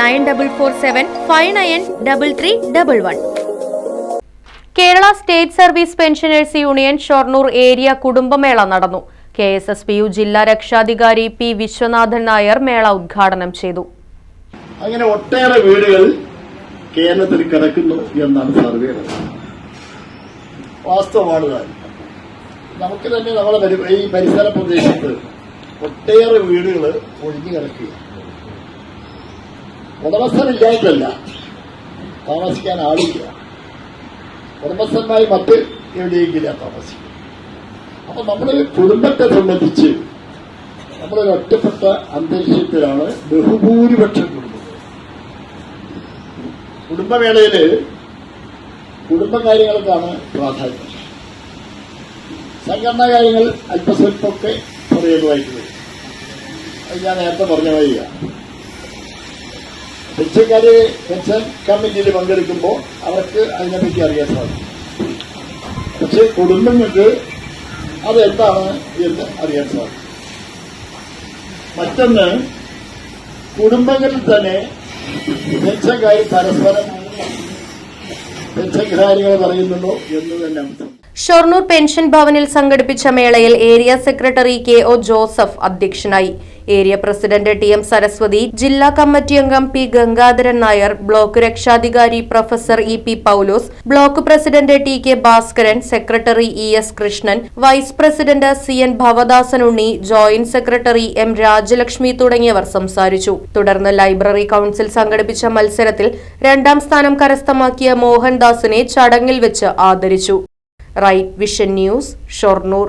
nine double four seven five nine double three double one. Kerala state service pensioners union Shoranur area കുടുംബമേള നടന്നു. K S S P U ജില്ലാ രക്ഷാധികാരി P Viswanathan Nair മേള ഉദ്ഘാടനം ചെയ്തു. അങ്ങനെ ഒട്ടേറെ വീടുകൾ കേരളത്തിൽ കിടക്കുന്നു എന്നാണ് സർവേ. വാസ്തവമാണ് നമുക്ക് തന്നെ നമ്മളെ ഈ പരിസര പ്രദേശത്ത് ഒട്ടേറെ വീടുകൾ ഒഴിഞ്ഞു കിടക്കുക ഉടമസ്ഥനില്ലായിട്ടല്ല താമസിക്കാൻ ആളില്ല. ഉടമസ്ഥന്മാർ മറ്റ് എവിടെയെങ്കിലാ താമസിക്കും. അപ്പൊ നമ്മൾ കുടുംബത്തെ സംബന്ധിച്ച് നമ്മളൊരു ഒറ്റപ്പെട്ട അന്തരീക്ഷത്തിലാണ് ബഹുഭൂരിപക്ഷം കുടുംബം കുടുംബമേളയിൽ കുടുംബകാര്യങ്ങൾക്കാണ് പ്രാധാന്യം. സംഘടനാ കാര്യങ്ങൾ അല്പസ്വല്പമൊക്കെ പറയുന്നതായിട്ട് വരും. അത് ഞാൻ നേരത്തെ പറഞ്ഞ വഴിയാ. പെൻഷൻകാര് പെൻഷൻ കമ്മിറ്റിയിൽ പങ്കെടുക്കുമ്പോൾ അവർക്ക് അതിനെപ്പറ്റി അറിയാൻ സാധിക്കും. പക്ഷെ കുടുംബങ്ങൾക്ക് അതെന്താണ് എന്ന് അറിയാൻ സാധിക്കും. മറ്റൊന്ന് കുടുംബങ്ങളിൽ തന്നെ പെൻഷൻകാർ പരസ്പരം ഷൊർണൂർ പെൻഷൻ ഭവനിൽ സംഘടിപ്പിച്ച മേളയിൽ area secretary K O Joseph അധ്യക്ഷനായി. Area president T M Saraswathi ജില്ലാ കമ്മിറ്റി അംഗം പി ഗംഗാധരൻ നായർ ബ്ലോക്ക് രക്ഷാധികാരി professor E P Paulose block president T K Bhaskaran secretary E S Krishnan vice president C N Bhavadasan Unni joint secretary M Rajalakshmi തുടങ്ങിയവർ സംസാരിച്ചു. തുടർന്ന് library council സംഘടിപ്പിച്ച മത്സരത്തിൽ രണ്ടാം സ്ഥാനം കരസ്ഥമാക്കിയ മോഹൻദാസിനെ ചടങ്ങിൽ വെച്ച് ആദരിച്ചു. Right vision news Shoranur.